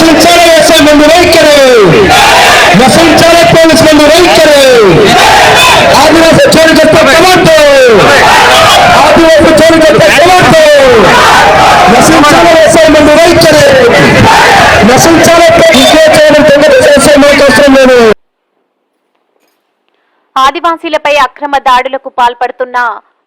నశించాలి ఎస్ఐ ముందు వైఖరి నశించాలి పోలీస్ ముందు వైఖరి ఆదివాసీ చోరు చెప్పే కమాండో. చోరు చెప్పే కమాండో. ఎస్ఐ ముందు ఆదివాసీలపై అక్రమ దాడులకు పాల్పడుతున్న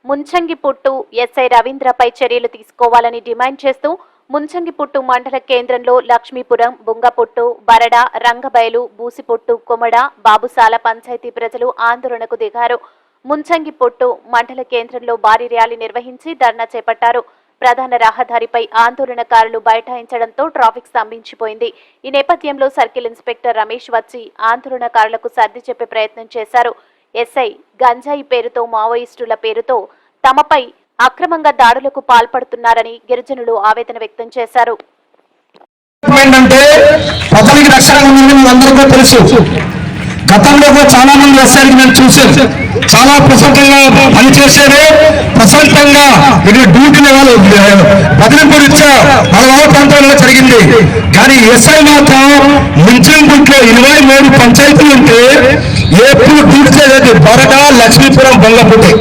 ముంచంగి పుట్టు ఎస్ఐ రవీంద్రపై చర్యలు తీసుకోవాలని డిమాండ్ చేస్తూ ముంచంగిపుట్టు మండల కేంద్రంలో లక్ష్మీపురం బుంగపుట్టు బరడ రంగబయలు బూసిపుట్టు కొమడ బాబుసాల పంచాయతీ ప్రజలు ఆందోళనకు దిగారు. ముంచంగిపుట్టు మండల కేంద్రంలో భారీ ర్యాలీ నిర్వహించి ధర్నా చేపట్టారు. ప్రధాన రహదారిపై ఆందోళనకారులు బైఠాయించడంతో ట్రాఫిక్ స్తంభించిపోయింది. ఈ నేపథ్యంలో సర్కిల్ ఇన్స్పెక్టర్ రమేష్ వచ్చి ఆందోళనకారులకు సర్ది చెప్పే ప్రయత్నం చేశారు. ఎస్ఐ గంజాయి పేరుతో మావోయిస్టుల పేరుతో తమపై అక్రమంగా దాడులకు పాల్పడుతున్నారని గిరిజనులు ఆవేదన వ్యక్తం చేశారు. ఏంటంటే ప్రజలకి రక్షణ ఉందని అందరికీ తెలుసు. గతంలో కూడా చాలా మంది ఎస్ఐకి నేను చూశాను చాలా ప్రశాంతంగా పనిచేశారు ప్రశాంతంగా ఇది డ్యూటీ వాళ్ళు బదిలింపు రీత్యా పదహారు ప్రాంతాల్లో జరిగింది. కానీ ఎస్ఐ మాత్రం ముంచెంగుంట్లో ఇరవై మూడు పంచాయతీలు ఉంటే ఎప్పుడు డ్యూటీ చేసేది బరట లక్ష్మీపురం బొల్లపుట్టి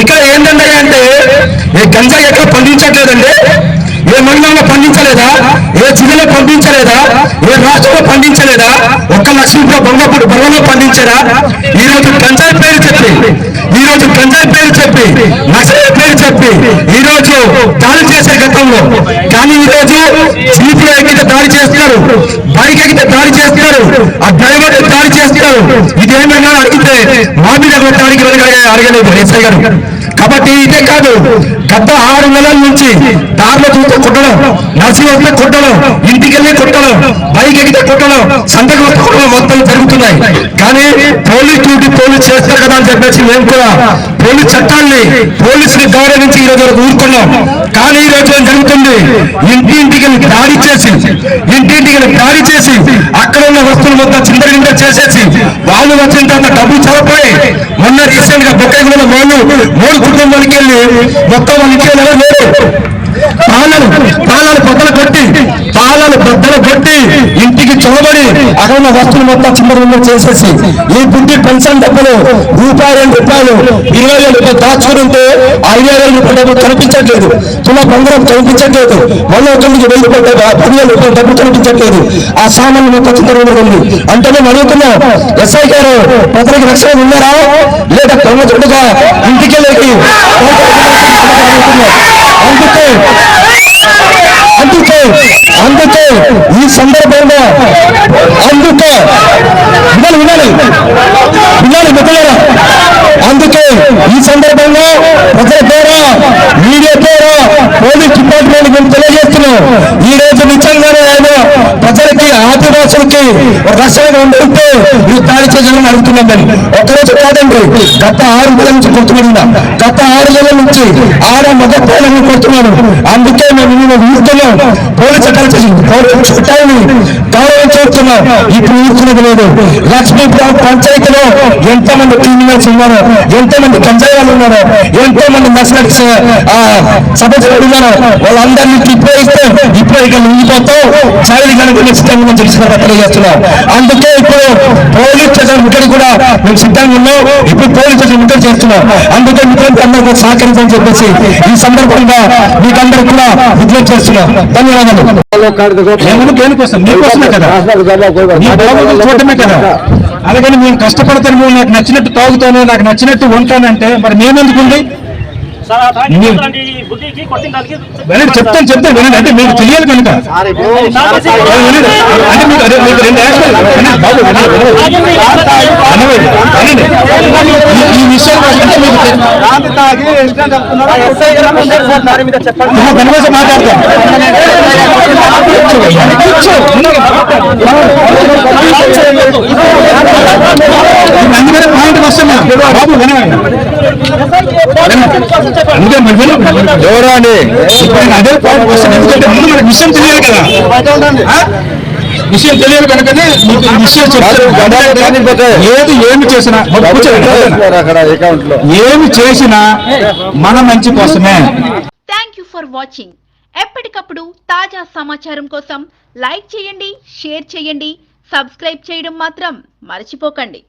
ఇక్కడ ఏం అంటే ఏ గంజాయి ఎక్కడ పండించట్లేదండి? ఏ మండలంలో పండించలేదా? ఏ జిల్లాలో పండించలేదా? ఏ రాష్ట్రంలో పండించలేదా? ఒక్క లక్ష్మీపురం బొంగపూడి బొమ్మలో పండించారా? ఈ రోజు గంజాయి పేరు చెప్పి ఈ రోజు గంజాయి పేరు చెప్పి నక్సలైట్ పేరు చెప్పి ఈ రోజు దాడి చేసే గతంలో. కానీ ఈ రోజు జీపులో ఎక్కితే దాడి చేస్తున్నారు బైక్ ఎక్కితే దాడి చేస్తున్నారు ఆ డ్రైవర్ దాడి చేస్తున్నారు. ఇదేమైనా అడిగితే మా మీద దాడికి వెనక అడగలేదు ఎస్ఐ గారు. కాబట్టి ఇదే కాదు గత ఆరు నెలల నుంచి దారిలో చూస్తే కొట్టడం నర్సి వస్తే కొట్టడం ఇంటికి వెళ్ళి కొట్టడం బైక్ ఎగితే కొట్టడం సంతకు వస్తే కొట్టడం మొత్తం జరుగుతున్నాయి. కానీ పోలీస్ డ్యూటీ పోలీస్ చేస్తారు కదా అని చెప్పేసి మేము కూడా పోలీస్ చట్టాన్ని పోలీసుని గౌరవించి ఈ రోజు వరకు ఊరుకున్నాం. కానీ ఈ రోజు ఏం జరుగుతుంది? ఇంటి ఇంటికి దాడి చేసి ఇంటింటికి ఖాళీ దాడి చేసి అక్కడ ఉన్న వస్తువులు మొత్తం చిందరింద చేసేసి వాళ్ళు వచ్చిన తర్వాత డబ్బులు చదవపోయి మొన్న రీసెంట్గా బొక్కైలో వాళ్ళు మూడు కుటుంబానికి వెళ్ళి మొత్తం వాళ్ళ ఇంట్లో లేరు తాళాలు తాళాలు కొట్టి తాళాలు బద్దలు కొట్టి ఇంటికి చొరబడి అక్కడ ఉన్న వస్తువులు మొత్తం చిందరంలో చేసేసి ఈ బుద్ధి పెన్షన్ డబ్బులు రూపాయి రెండు రూపాయలు ఇరవై వేల రూపాయలు దాచుకుంటే ఐదు వేల రూపాయలు డబ్బులు కనిపించట్లేదు. తుల బంగారం కనిపించట్లేదు. మొన్న ఒకరికి వెయ్యి రూపాయలు పది వేల రూపాయలు డబ్బులు కనిపించట్లేదు. ఆ సామాన్లు మొత్తం చిందరంలో ఉంది. అంటే మేము అడుగుతున్నాం ఎస్ఐ గారు ప్రజలకు రక్షణ ఉన్నారా లేదా దొంగ దొడ్డుగా ఇంటికి వెళ్ళి అందుకే అందుకే ఈ సందర్భంగా అందుకే వినాలి వినాలి. వినాలి మిత్రులారా అందుకే ఈ సందర్భంగా ప్రజల ద్వారా మీడియా ద్వారా పోలీస్ డిపార్ట్మెంట్ మేము తెలియజేస్తున్నాం ఈ రోజు నిజంగానే ఆయన ప్రజలకి ఆదివాసులకి ఒక రక్షణగా ఉంటుంటే మీరు దాడి చేయాలని అడుగుతున్నాం మేము ఒక్కరోజు కాదండి గత ఆరు నెలల నుంచి కొడుతున్నాను గత ఆరు నెలల నుంచి ఆడ మగ పిల్లలను కొడుతున్నాడు అందుకే మేము మేము ఊరుతున్నాం పోలీస్ చట్టాలు చేసి పోలీస్ చట్టాలని గౌరవం చేస్తున్నాం ఇప్పుడు ఊరుకునేది లేదు. లక్ష్మీపురం పంచాయతీలో ఎంతో మంది క్రిమినల్స్ ఉన్నారు? ఎంతో మంది గంజాయి వాళ్ళు ఉన్నారు ఎంతో మంది నక్సలైట్స్ సభ్యులు ఉన్నారు? వాళ్ళందరినీ ఇప్పుడే ఇస్తే ఇప్పుడే ఇక ఉండిపోతాం చైల్డ్ కనుక సిద్ధంగా మనం తెలుసుకున్న తెలియజేస్తున్నాం అందుకే ఇప్పుడు పోలీస్ స్టేషన్ ఇక్కడ కూడా మేము సిద్ధంగా ఉన్నాం. ఇప్పుడు పోలీస్ స్టేషన్ ఇక్కడ చేస్తున్నాం. అందుకే మిత్రులకి అందరూ సహకరించని చెప్పేసి ఈ సందర్భంగా మీకందరూ కూడా విజ్ఞప్తి చేస్తున్నాం. ధన్యవాదాలు. దేనికోసం మీకోసమే కదా? చూడటమే కదా అలాగని మేము కష్టపడతాను నాకు నచ్చినట్టు తాగుతాను నాకు నచ్చినట్టు ఉంటానంటే మరి మేమెందుకుంది వినండి, చెప్తాను చెప్తాను వినండి అంటే మీకు తెలియాలి కనుక. అంటే మీకు అదే మీకు రెండు. ఈ- విషయం అంటే మీకు తె- ఆహా, దాని కోసం మాట్లాడతాం కూర్చో, వినండి. అందుకనే పాయింట్ వస్తున్నాం బాబు వినండి అందుకే మరి వినండి. ఎవరు అండి? అదే పాయింట్ వస్తాను ఎందుకంటే ముందు మనకు విషయం తెలియాలి కదా? విషయం తెలియాలి కనుకనే విషయం. ఏది ఏమి చేసినా బాబు కూర్చోండి. అక్కడ అకౌంట్లో ఏమి చేసినా మన మంచి కోసమే. Thank you for watching. ఎప్పటికప్పుడు తాజా సమాచారం కోసం లైక్ చేయండి షేర్ చేయండి సబ్స్క్రైబ్ చేయడం మాత్రం మర్చిపోకండి.